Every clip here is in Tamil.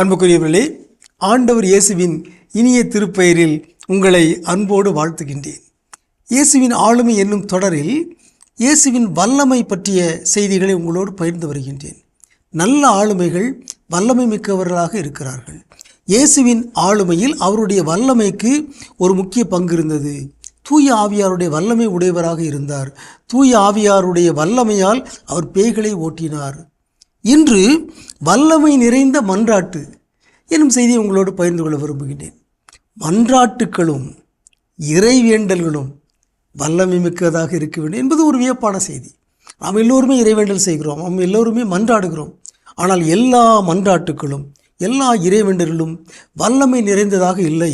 அன்புக்குரியவர்களே ஆண்டவர் இயேசுவின் இனிய திருப்பெயரில் உங்களை அன்போடு வாழ்த்துகின்றேன். இயேசுவின் ஆளுமை என்னும் தொடரில் இயேசுவின் வல்லமை பற்றிய செய்திகளை உங்களோடு பகிர்ந்து வருகின்றேன். நல்ல ஆளுமைகள் வல்லமை மிக்கவர்களாக இருக்கிறார்கள். இயேசுவின் ஆளுமையில் அவருடைய வல்லமைக்கு ஒரு முக்கிய பங்கு இருந்தது. தூய ஆவியாருடைய வல்லமை உடையவராக இருந்தார். தூய ஆவியாருடைய வல்லமையால் அவர் பேய்களை ஓட்டினார். இன்று வல்லமை நிறைந்த மன்றாட்டு எனும் செய்தியை உங்களோடு பகிர்ந்து கொள்ள விரும்புகின்றேன். மன்றாட்டுக்களும் இறைவேண்டல்களும் வல்லமை மிக்கதாக இருக்க வேண்டும் என்பது ஒரு வியப்பான செய்தி. நாம் எல்லோருமே இறைவேண்டல் செய்கிறோம் நாம் எல்லோருமே மன்றாடுகிறோம். ஆனால் எல்லா மன்றாட்டுக்களும் எல்லா இறைவேண்டல்களும் வல்லமை நிறைந்ததாக இல்லை.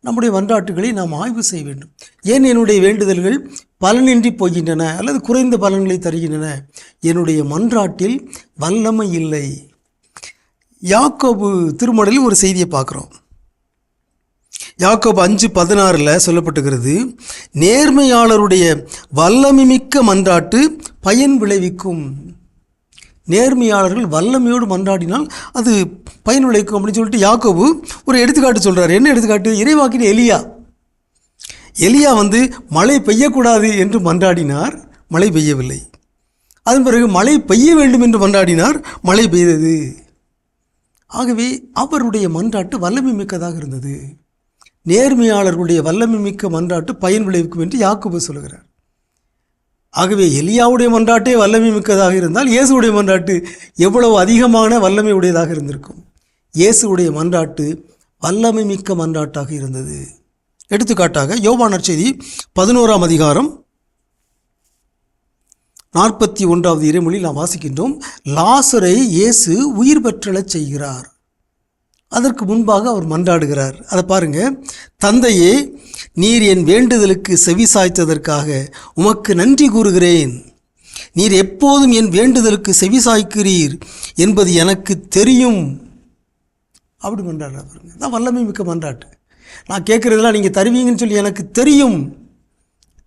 நம்முடைய மன்றாட்டுகளை நாம் ஆய்வு செய்ய வேண்டும். ஏன் என்னுடைய வேண்டுதல்கள் பலனின்றி போகின்றன அல்லது குறைந்த பலன்களை தருகின்றன. என்னுடைய மன்றாட்டில் வல்லமை இல்லை. யாக்கோபு திருமடலில் ஒரு செய்தியை பார்க்குறோம். யாக்கோபு அஞ்சு பதினாறில் சொல்லப்பட்டுகிறது நேர்மையாளருடைய வல்லமை மிக்க மன்றாட்டு பயன் விளைவிக்கும். நேர்மையாளர்கள் வல்லமையோடு மன்றாடினால் அது பயன் விளைவிக்கும் அப்படின்னு சொல்லிட்டு யாக்கோபு ஒரு எடுத்துக்காட்டு சொல்கிறார் என்ன எடுத்துக்காட்டு? இறைவாக்கின் எலியா. எலியா வந்து மழை பெய்யக்கூடாது என்று மன்றாடினார் மழை பெய்யவில்லை. அதன் பிறகு மழை பெய்ய வேண்டும் என்று மன்றாடினார் மழை பெய்தது ஆகவே அவருடைய மன்றாட்டு வல்லமை மிக்கதாக இருந்தது. நேர்மையாளர்களுடைய வல்லமை மிக்க மன்றாட்டு பயன் விளைவிக்கும் என்று யாக்குபு சொல்கிறார் ஆகவே எலியாவுடைய மன்றாட்டே வல்லமை மிக்கதாக இருந்தால் இயேசுடைய மன்றாட்டு எவ்வளவு அதிகமான வல்லமை உடையதாக இருந்திருக்கும். இயேசுடைய மன்றாட்டு வல்லமை மிக்க மன்றாட்டாக இருந்தது. எடுத்துக்காட்டாக யோவானர் செய்தி பதினோராம் அதிகாரம் நாற்பத்தி ஒன்றாவது இறைமொழியில் நாம் வாசிக்கின்றோம் லாசரை இயேசு உயிர் பெற்றலச் செய்கிறார். அதற்கு முன்பாக அவர் மன்றாடுகிறார். அதை பாருங்க தந்தையே நீர் என் வேண்டுதலுக்கு செவி சாய்த்ததற்காக உமக்கு நன்றி கூறுகிறேன். நீர் எப்போதும் என் வேண்டுதலுக்கு செவி சாய்க்கிறீர் என்பது எனக்கு தெரியும். அப்படி மன்றாடுறார் பாருங்க. தான் வல்லமை மிக்க மன்றாட்டு. நான் கேட்குறதெல்லாம் நீங்கள் தருவீங்கன்னு சொல்லி எனக்கு தெரியும்.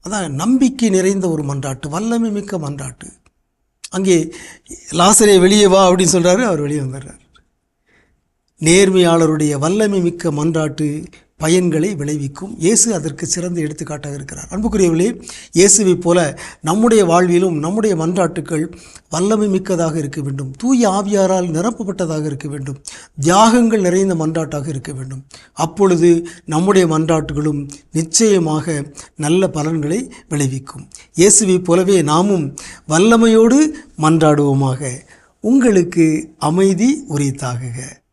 அதான் நம்பிக்கை நிறைந்த ஒரு மன்றாட்டு வல்லமை மிக்க மன்றாட்டு. அங்கே லாசரே வெளியே வா அப்படின்னு சொல்கிறாரு அவர் வெளியே வந்துடுறார். நேர்மையாளருடைய வல்லமை மிக்க மன்றாட்டு பயன்களை விளைவிக்கும். இயேசு அதற்கு சிறந்த எடுத்துக்காட்டாக இருக்கிறார். அன்புக்குரியவர்களே இயேசுவைப் போல நம்முடைய வாழ்விலும் நம்முடைய மன்றாட்டுக்கள் வல்லமை மிக்கதாக இருக்க வேண்டும். தூய ஆவியாரால் நிரப்பப்பட்டதாக இருக்க வேண்டும். தியாகங்கள் நிறைந்த மன்றாட்டாக இருக்க வேண்டும். அப்பொழுது நம்முடைய மன்றாட்டுகளும் நிச்சயமாக நல்ல பலன்களை விளைவிக்கும். இயேசுவைப் போலவே நாமும் வல்லமையோடு மன்றாடுவோமாக. உங்களுக்கு அமைதி உரித்தாகுக.